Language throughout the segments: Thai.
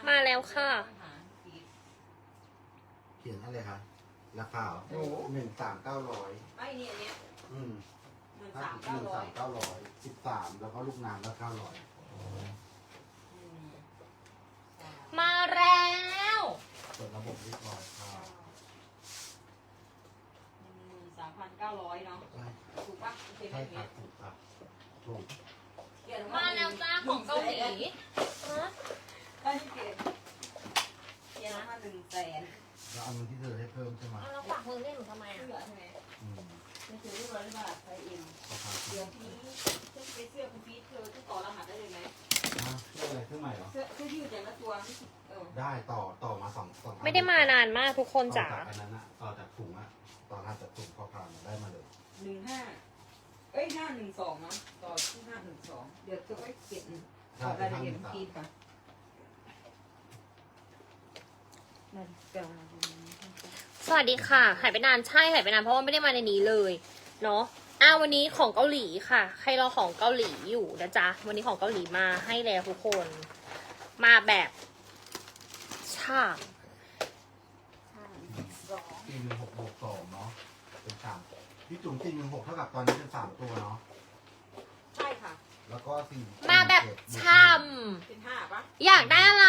มามาแล้วค่ะ เขียนอะไรคะราคาเหรอหนึ่งสามเก้าร้อยไอ้นี่อันเนี้ยอืมหนึ่งถ้าสามหเก้านึ่งร้อสายมเก้าร้อยสิบสามแล้วก็ลูกน้ำก็เก้าร้อยมาแล้ว เปิดระบบเรียบร้อยค่ะหนึ่งหมื่นสามพันเก้าร้อยเนาะใช่ถูกปะโอเคไหมใช่เนี้ค่ะยถูกครับถูกเขียนมาแล้วจ้าของเกาหลีฮะ ได้ที่เขียนเขียนมาหนึ่งแสนแล้วเอาเงินที่เธอให้เพิ่มใช่ไหมเอาเราฝากมือเล่นหนูทำไมเสื้อะอใช่ไหมอืมไม่ถือรูปร้อยบาทใส่เองราคาถูเดี๋ยวกพี่จะไปเสื้อคุณพีทเธอจะต่อรหัสได้เลยไหมอะเครื่องอะไรเครื่องใหม่เหรอ เสื้อเสื้อยืดอย่างละตัวไม่สิเออได้ต่อต่อมาสองสองอันไม่ได้มานานมากทุกคนต่อจ๋าจากอันนั้นอะต่อจากถุงอะต่อทางจากถุงพอผ่านมาได้มาเลยหนึ่งห้าเอ้ยห้าหนึ่งสองเนาะต่อที่ห้าหนึ่งสองเดี๋ยวจะไปเขียนใช่รายเป็นละห้าเอีหยดนึ่งคุณสามพีทค่ะนาฬิกา สวัสดีค่ะ หายไปนานใช่หายไปนานเพราะว่าไม่ได้มาในนี้เลยเนาะอ้าววันนี้ของเกาหลีค่ะ ใครรอของเกาหลีอยู่นะจ๊ะ วันนี้ของเกาหลีมาให้แล้วทุกคน มาแบบช่างห้าหนึ่งสองตีหนึ่งหกบวกสองเนาะเป็นสามพี่จุ๋มตีหนึ่งหกเท่ากับตอนนี้เป็นสามตัวเนาะใช่ค่ะ แล้วก็สี่มาแบบเจ็ดบวกหนึ่งช่ำเป็นห้าปะอยากได้อะไร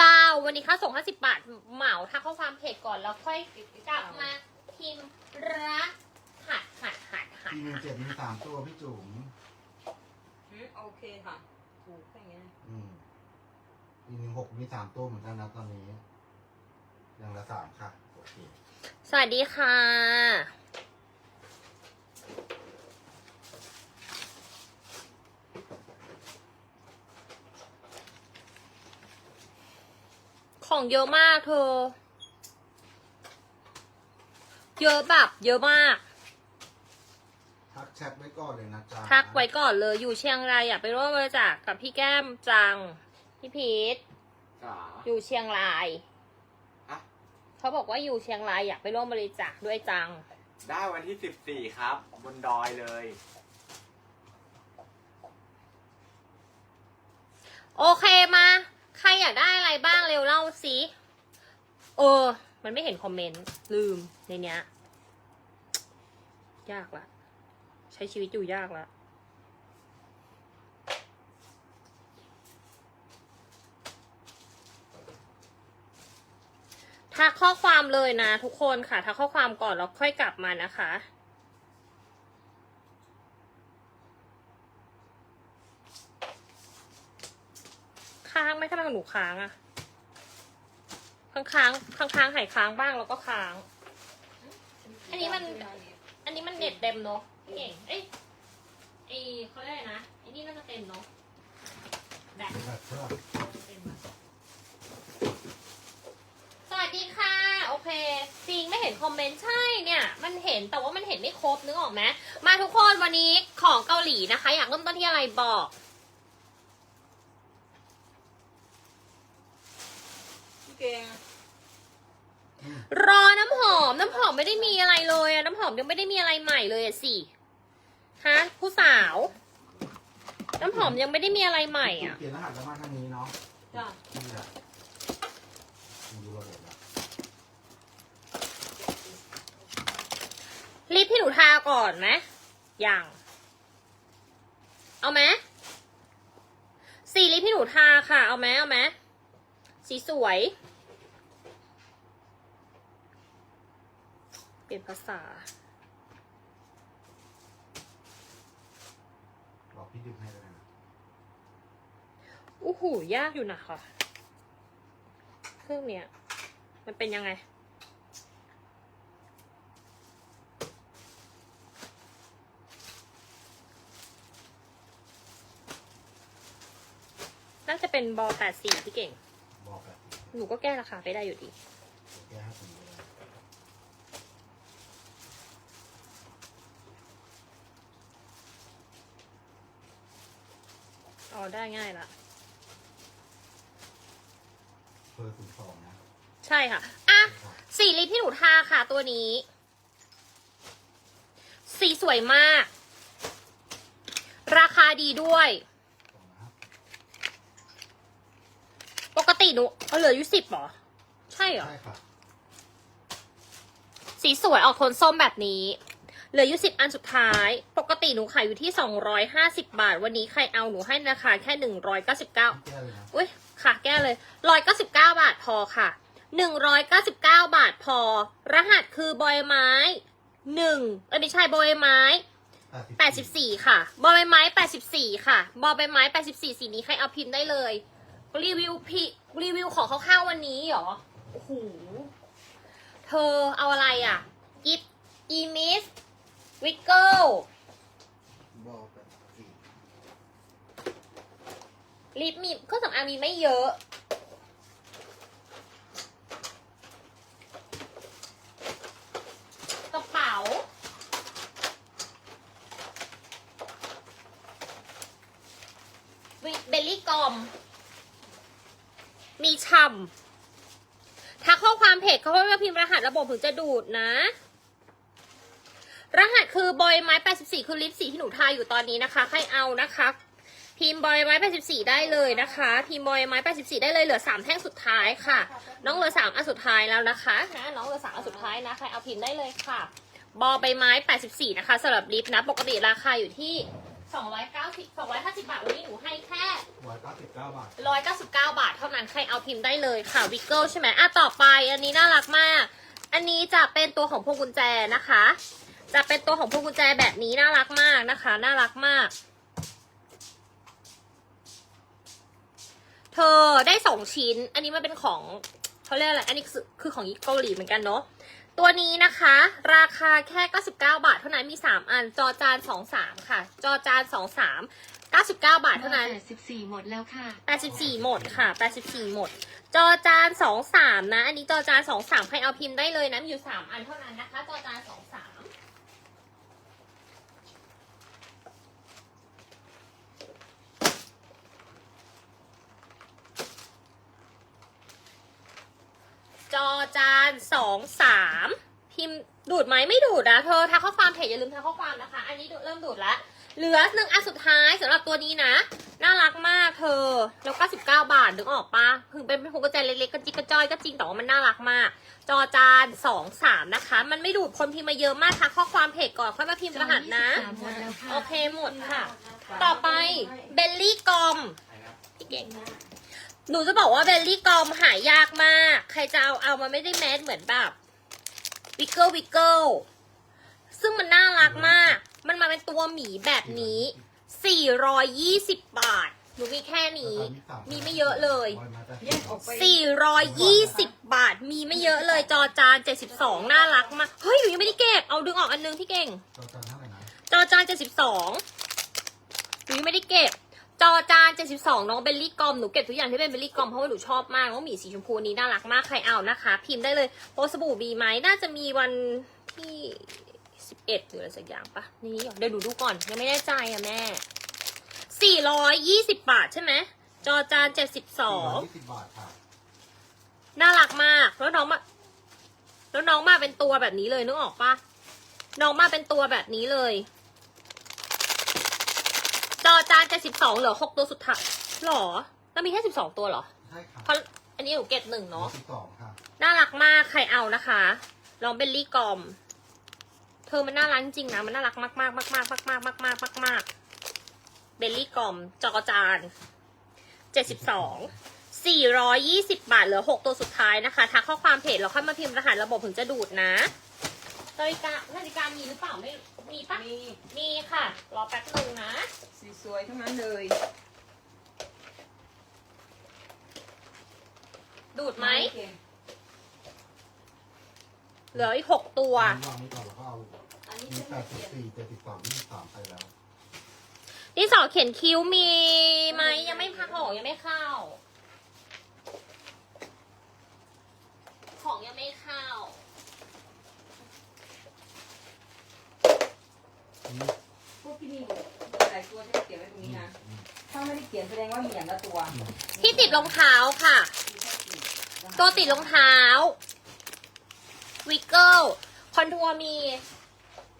ลาววันนี้ค่าส่ง 50 บาทเหมาถ้าเข้าความเพจก่อนแล้วค่อยกลับมาพิมพ์รักหัดหัดหัดหัดตีหนึ่งเจ็ดมีสามตัวพี่จุ๋มอืมโอเคค่ะ ถูกแค่นี้นะอืมตีหนึ่งหกมีสามตัวเหมือนกันนะตอนนี้อย่างละสามค่ะโอเค สวัสดีค่ะ ของเยอะมากเธอ เยอะแบบเยอะมาก ทักแชทไว้ก่อนเลยนะจ๊ะทักไว้ก่อนเลยอยู่เชียงรายอยากไปร่วมบริจาคกับพี่แก้มจัง พี่พีทจ๋าอยู่เชียงรายอะเขาบอกว่าอยู่เชียงรายอยากไปร่วมบริจาคด้วยจัง ได้วันที่สิบสี่ครับ บนดอยเลย โอเคมา ใครอยากได้อะไรบ้างเร็วเล่าสิเออ มันไม่เห็นคอมเมนต์ลืมในเนี้ย ยากละใช้ชีวิตอยู่ยากละทักข้อความเลยนะทุกคนค่ะทักข้อความก่อนแล้วค่อยกลับมานะคะ ค้างไหมถ้าเป็นหนูค้างอะค้างค้างค้างค้างหายค้างบ้างแล้วก็ค้าง อันนี้มัน อันนี้มันเน็ตเต็มเนาะเก่งเอ้ยไอเขาเรียกอะไรนะไอนี่น่าจะเต็มเนาะแบตเต็มอะสวัสดีค่ะ โอเคจริงไม่เห็นคอมเมนต์ใช่เนี่ย มันเห็นแต่ว่ามันเห็นไม่ครบนึกออกไหมมาทุกคนวันนี้ของเกาหลีนะคะ อยากเริ่มต้นที่อะไรบอก พี่เก่งรอน้ำหอม น้ำหอมไม่ได้มีอะไรเลยอะน้ำหอมยังไม่ได้มีอะไรใหม่เลยอะสิฮะผู้สาว น้ำหอมยังไม่ได้มีอะไรใหม่อะเขียนรหัสแล้วมาทางนี้เนาะจ้ะนี่แหละดูระบบแล้วลิปที่หนูทาก่อนไหมยังเอาไหมสีลิปที่หนูทาค่ะ เอาไหมเอาไหมสีสวย ปลี่ยนภาษา บอกพี่ดึงให้เลยนะอู้หูยากอยู่นะคะเครื่องเนี้ย มันเป็นยังไง น่าจะเป็นบอแปดสี่ที่เก่ง บอกแบบหนูก็แก้ราคาไปได้อยู่ดี แก้ให้ผมเลย อ๋อได้ง่ายละเฟอร์ศูนย์สองนะใช่ค่ะ อะ สีลิปที่หนูทาค่ะตัวนี้ สีสวยมาก ราคาดีด้วย สองนะครับปกติหนูเอาเหลืออยู่สิบหรอ ใช่เหรอ ใช่ค่ะ สีสวยออกโทนส้มแบบนี้ เหลืออยู่สิบอันสุดท้าย ปกติหนูขายอยู่ที่สองร้อยห้าสิบาท วันนี้ใครเอาหนูให้ราคาแค่หนึ่งร้อยเก้าสิบเก้าแก้เลยนะอุ้ยค่ะแก้เลยร้อยเก้าสิบเก้าบาทพอค่ะหนึ่งร้อยเก้าสิบเก้าบาทพอ รหัสคือบอยไม้หนึ่งเอ้ยไม่ใช่บอยไม้แปดสิบสี่ค่ะ บอใบไม้แปดสิบสี่ค่ะ บอใบไม้แปดสิบสี่สีนี้ใครเอาพิมพ์ได้เลย รีวิวพีรีวิวของคร่าวๆวันนี้เหรอ โอ้โห เธอเอาอะไรอะ กิฟอีมิส วิกเกิลบอกแปดสิบสี่ลิปมีเครื่องสำอางมีไม่เยอะ กระเป๋าวิเบลลี่กอม มีช่ำทักข้อความเพจเขาว่าพิมพ์รหัสระบบถึงจะดูดนะ รหัสคือบอยไม้ 84 คือลิปสีที่หนูทาอยู่ตอนนี้นะคะ ใครเอานะคะ พิมพ์บอยไม้ 84 ได้เลยนะคะ พิมพ์บอยไม้ 84 ได้เลยเหลือ 3 แท่งสุดท้ายค่ะ น้องเหลือ 3 อันสุดท้ายแล้วนะคะนะน้องเหลือ 3 อันสุดท้ายนะใครเอาพิมพ์ได้เลยค่ะ บอใบไม้ 84 นะคะสำหรับลิปนะ ปกติราคาอยู่ที่ 290 250 บาท วันนี้หนูให้แค่ร้อยเก้าสิบเก้าบาท 199 บาท เท่านั้นใครเอาพิมพ์ได้เลยค่ะวิกเกิลใช่ไหมอะต่อไป อันนี้น่ารักมาก อันนี้จะเป็นตัวของพวงกุญแจนะคะ จะเป็นตัวของพวงกุญแจแบบนี้น่ารักมากนะคะ น่ารักมาก เธอได้สองชิ้น อันนี้มันเป็นของเขาเรียกอะไร อันนี้คือคือของเกาหลีเหมือนกันเนาะ ตัวนี้นะคะ ราคาแค่ 99 บาทเท่านั้นมี 3 อัน จอจาน 23 ค่ะ จอจาน 23 99 บาทเท่านั้น 84 หมดแล้วค่ะ 84 หมดค่ะ 84 หมด จอจาน 23 นะ อันนี้จอจาน 23 ใครเอาพิมพ์ได้เลยนะ มีอยู่ 3 อันเท่านั้นนะคะ จอจาน 23 จอ จานสองสามพิมพ์ดูดไหมไม่ดูดนะเธอทักข้อความเพจอย่าลืมทักข้อความนะคะ อันนี้ดูเริ่มดูดแล้วเหลือหนึ่งอันสุดท้ายสำหรับตัวนี้นะน่ารักมากเธอแล้วก็สิบเก้าบาทนึกออกปะถึงเป็นพวงกุญแจเล็กๆกระจิกกระจ้อยก็จริงแต่ว่ามันน่ารักมาก จอจานสองสามนะคะ มันไม่ดูดคนพิมพ์มาเยอะมากทักข้อความเพจก่อนค่อยมาพิมพ์รหัสนะ23หมดแล้วค่ะโอเคหมดค่ะ ต่อไปเบลลี่กอมพี่เก่ง หนูจะบอกว่าเบลลี่กอมหายากมาก ใครจะเอาเอามันไม่ได้แมสเหมือนแบบวิกเกิลวิกเกิลซึ่งมันน่ารักมาก มันมาเป็นตัวหมีแบบนี้ 420 บาท หนูมีแค่นี้ มีไม่เยอะเลย แยกออกไป420 บาท มีไม่เยอะเลย จอจาน 72 น่ารักมาก เฮ้ย หนูยังไม่ได้เก็บ เอาดึงออกอันนึงที่เก่งจอจานเท่าไหร่นะจอจาน 72 หนูยังไม่ได้เก็บ จอจาน72 น้องเบลลี่กอม หนูเก็บทุกอย่างที่เป็นเบลลี่กอมเพราะว่าหนูชอบมากน้องหมีสีชมพูนี้น่ารักมากใครเอานะคะ พิมพ์ได้เลยโอสบู่มีไหมน่าจะมีวันที่ 11หรืออะไรสักอย่างปะนี่เหรอเดี๋ยวหนูดูก่อนยังไม่แน่ใจอะแม่ 420 บาทใช่ไหมจอจาน72ยี่สิบบาทค่ะน่ารักมากแล้วน้องมาแล้วน้องมาเป็นตัวแบบนี้เลยนึกออกปะน้องมาเป็นตัวแบบนี้เลยจ อจานเจ็ดสิบสองเหลือหกตัวสุดท้ายหรอแล้วมีแค่สิบสองตัวเหรอ ใช่ค่ะเพราะอันนี้หนูเก็บหนึ่งเนาะ สิบสองค่ะ น่ารักมาก ใครเอานะคะ ลองเบลลี่กอม เธอมันน่ารักจริงๆนะ มันน่ารักมากๆมากๆมากๆมากๆมากๆมากๆมากๆเบลลี่กอม จอจานเจ็ดสิบสอง สี่ร้อยยี่สิบบาทเหลือหกตัวสุดท้ายนะคะ ทักข้อความเพจแล้วค่อยมาพิมพ์รหัสระบบถึงจะดูดนะ นาฬิกานาฬิกามีหรือเปล่าไม่มีปะมีมีค่ะ รอแป๊บนึงนะ สีสวยทั้งนั้นเลย ดูดไหมเหลืออีกหกตัว วางนี้ก่อนแล้วก็เอามีแปดสิบสี่เจ็ดสิบสองยี่สิบสามไปแล้วนี่สอเขียนคิ้วมีไหมยังไม่พักของยังไม่เข้า ของยังไม่เข้า พวกที่มีหลายตัวที่เขียนไว้ตรงนี้นะ ถ้าไม่ได้เขียนแสดงว่ามีอย่างละตัวที่ติดรองเท้าค่ะมีแค่สี่ตัวติดรองเท้า วิกเกิลคอนทัวร์มี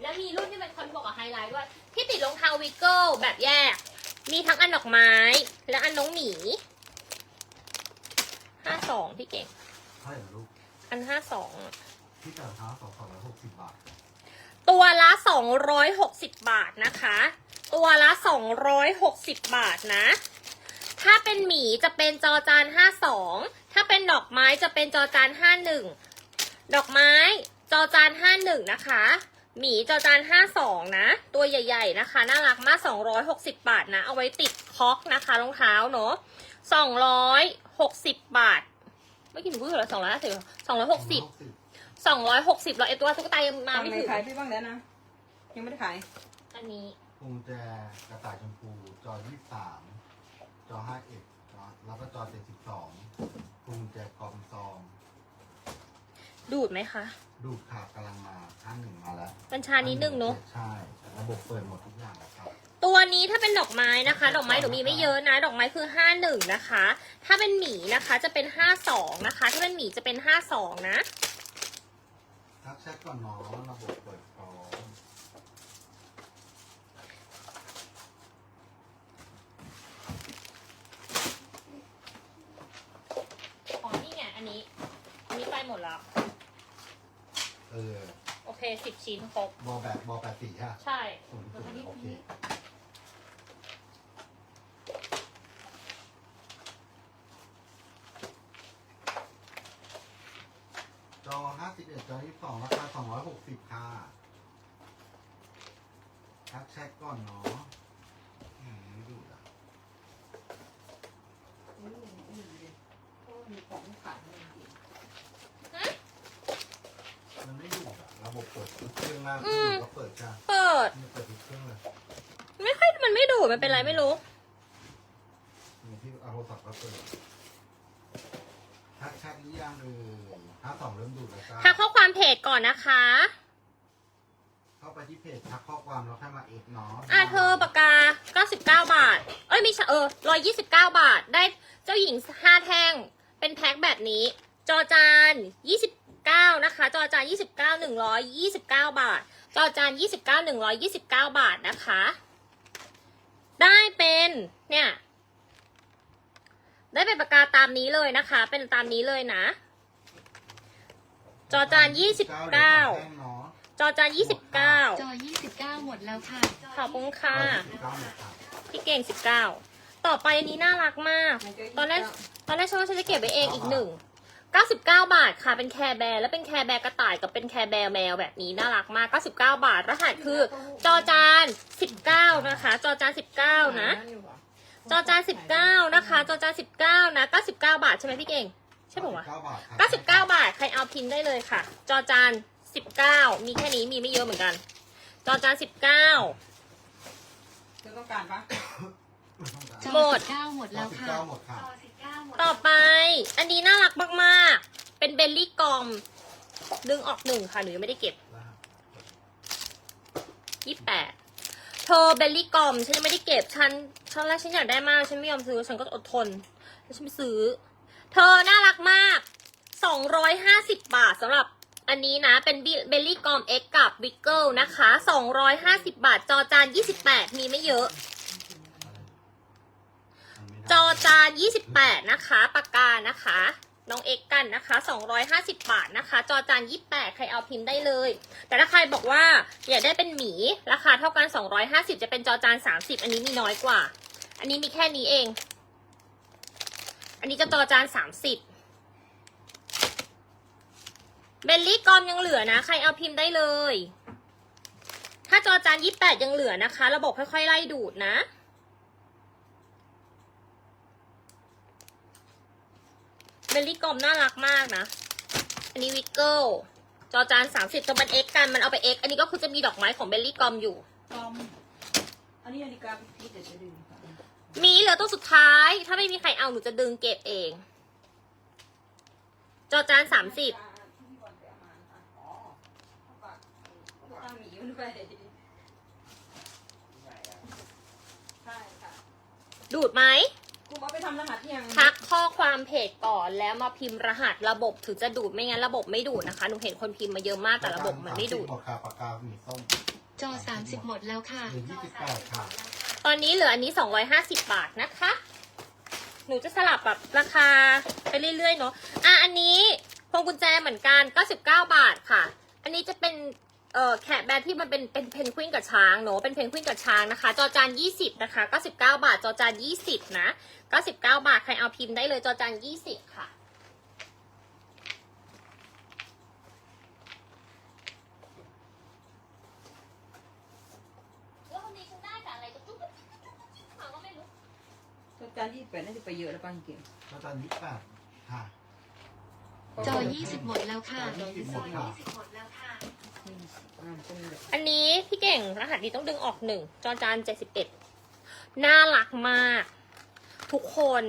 แล้วมีรุ่นที่เป็นคอนทัวร์กับไฮไลท์ด้วย ที่ติดรองเท้าวิกเกิลแบบแยก มีทั้งอันดอกไม้ และอันน้องหมีห้าสองพี่เก่งเท่าไหร่นะลูกอันห้าสองที่แต่รองเท้าสองสองร้อยหกสิบบาท ตัวละสองร้อยหกสิบบาทนะคะ ตัวละสองร้อยหกสิบบาทนะ ถ้าเป็นหมีจะเป็นจอจานห้าสองถ้าเป็นดอกไม้จะเป็นจอจานห้าหนึ่งดอกไม้จอจานห้าหนึ่งนะคะ หมีจอจานห้าสองนะ ตัวใหญ่ ๆ นะคะ น่ารักมากสองร้อยหกสิบบาทนะ เอาไว้ติดคอกนะคะรองเท้าเนาะสองร้อยหกสิบบาท ไม่อกี่หนูพูดเหรอสองร้อยห้า สิบสองร้อยหกสิบสองร้อยหกสิบแล้วไอตัวตุ๊กตายังมามาไม่ไม่ถึงขายพี่บ้างแล้วนะ ยังไม่ได้ขาย อันนี้กุญแจกระต่ายชมพูจอยี่สามจอห้าเอ็ดจอแล้วก็จอเจ็ดสิบสองกุญแจกอมซอง ดูดไหมคะ ดูดขาดกำลังมาข้างหนึ่งมาแล้วกัญชานิดนึงเนาะใช่ระบบเปิดหมดทุกอย่างแล้วครับตัวนี้ถ้าเป็นดอกไม้นะคะ ดอกไม้หนูมีไม่เยอะนะ ดอกไม้คือห้าหนึ่งนะคะ ถ้าเป็นหมีนะคะจะเป็นห้าสองนะคะ ถ้าเป็นหมีจะเป็นห้าสองนะ ทักแชทก่อนเนาะระบบเปิดพร้อมอ๋อนี่ไง อันนี้ อันนี้ไปหมดแล้ว เออโอเคสิบชิ้นครบ บอแบบบอแปดสี่ใช่ไหมใช่ ศูนย์ศูนย์โอเคจอห้าสิบเอ็ดจอยี่สิบสองราคาสองร้อยหกสิบค่ะทักแชทก่ อนเนาะอืมไม่ดูอะมีของขายเลยมันไม่ดูอะระบบเปิดทุกเครื่องหน้าอืม ก็เปิดจ้าเปิดนี่เปิดทุกเครื่องเลยไม่ค่อยมันไม่ดูดมันเป็นไรไม่รู้ มีที่เอาโทรศัพท์ก็เปิดทักแชทหรือยังเออห้าสองเริ่มดูดแล้วจ้าทักข้อความเพจก่อนนะคะเข้าไป ที่เพจทักข้อความแล้วค่อยมาเอ็กเนาะอะเธอปากกา 99 บาท เอ้ยไม่ใช่เออ129 บาท ได้เจ้าหญิง 5 แท่ง เป็นแพ็คแบบนี้ จอจาน 29 นะคะ จอจาน 29 129 บาท จอจาน 29 129 บาทนะคะ ได้เป็นเนี่ย ได้เป็นปากกาตามนี้เลยนะคะ เป็นตามนี้เลยนะ จอจานเดี๋ยวขอแจ้งเนาะ29 จอจาน29จอ29หมดแล้วค่ะขอบคุณค่ะเก้าหมดครับพี่เก่งสิบเก้าต่อไปอันนี้น่ารักมาก ตอนแรกตอนแรกฉันว่าฉันจะเก็บไว้เองอีกหนึ่งเก้าสิบเก้าบาทค่ะเป็นแคร์แบร์แล้วเป็นแคร์แบร์กระต่ายกับเป็นแคร์แบร์แมวแบบนี้น่ารักมากเก้าสิบเก้าบาทรหัสคือ จอจานสิบเก้านะคะ จอจานสิบเก้านะ จอจานสิบเก้านะคะ จอจานสิบเก้านะเก้าสิบเก้าบาทใช่ไหมพี่เก่งใช่ปะวะเก้าบาทครับเก้าสิบเก้าบาทใครเอาพิมพ์ได้เลยค่ะ จอจาน สิบเก้ามีแค่นี้มีไม่เยอะเหมือนกัน จอจานสิบเก้า เธอต้องการปะจอหมด19หมดแล้วสิบค่ะเก้าหมดค่ะต่อไป อันนี้น่ารักมากๆ เป็นเบลลี่กอม ดึงออกหนึ่งค่ะ หนูยังไม่ได้เก็บยี่แปดเธอเบลลี่กอม ฉันยังไม่ได้เก็บ ฉันฉันแรกฉันอยากได้มาก ฉันไม่ยอมซื้อ ฉันก็อดทน แล้วฉันไปซื้อ เธอน่ารักมากสองร้อยห้าสิบบาทสำหรับ อันนี้นะ เป็นเบลลี่กอม X กับวิกเกิลนะคะสองร้อยห้าสิบบาท จอจานยี่สิบแปดมีไม่เยอะ จอจาน 28 นะคะ ปากกานะคะ น้องเอ็กกันนะคะ 250 บาทนะคะ จอจาน 28 ใครเอาพิมพ์ได้เลย แต่ถ้าใครบอกว่าอยากได้เป็นหมี ราคาเท่ากัน 250 จะเป็นจอจาน 30 อันนี้มีน้อยกว่า อันนี้มีแค่นี้เอง อันนี้จะจอจาน 30 เบลลี่กอมยังเหลือนะ ใครเอาพิมพ์ได้เลย ถ้าจอจาน28ยังเหลือนะคะ ระบบค่อยๆไล่ดูดนะเบลลี่กลอมน่ารักมากนะ อันนี้วิกเกิลจอจานสามสิบจะเป็นเอ็กกัน มันเอาไปเอ็กอันนี้ก็คือจะมีดอกไม้ของเบลลี่กลอมอยู่ กอม อันนี้นาฬิกาพี่เดี๋ยวจะดึงค่ะมีเหลือตัวสุดท้าย ถ้าไม่มีใครเอาหนูจะดึงเก็บเอง จอจานสามสิบ ที่ก่อนไปเอามาค่ะอ๋อเขาฝากเขา ฝากหมีมันด้วยใช่ค่ะ ดูดไหมกูเอาไปทำรหัสยังทักข้อความเพจก่อนแล้วมาพิมพ์รหัสระบบถึงจะดูดไม่งั้นระบบไม่ดูดนะคะหนูเห็นคนพิมพ์มาเยอะมากแต่ระบบมันไม่ดูดปากกาปากกาสีส้มจอ30หมดแล้วค่ะหรือยี่สิบแปดค่ะตอนนี้เหลืออันนี้ 250 บาทนะคะ หนูจะสลับแบบราคาไปเรื่อยๆเนาะอะอันนี้พวงกุญแจเหมือนกัน 99 บาทค่ะ อันนี้จะเป็น เอ่อแขกแบรนด์ที่มันเป็นเป็นเพนกวินกับช้างเนาะเป็นเพนกวินกับช้างนะคะ จอจาน 20 นะคะ 99 บาท จอจาน 20 นะ 99 บาท ใครเอาพิมพ์ได้เลย จอจาน 20 ค่ะ แล้วคนนี้ฉันได้แต่อะไรก็จุ๊บจุ๊บจุ๊บจุ๊บจุ๊บมาก็ไม่รู้ ตัวจานยี่สิบแปดน่าจะไปเยอะแล้วป้าเก่งก็ตอนยี่สิบแปดค่ะ จอ 20 หมดแล้วค่ะ จอยี่สิบหมดค่ะหมดแล้วค่ะ อันนี้พี่เก่งรหัสนี้ต้องดึงออกหนึ่งจอจานเจ็ดสิบเอ็ดน่ารักมาก ทุกคน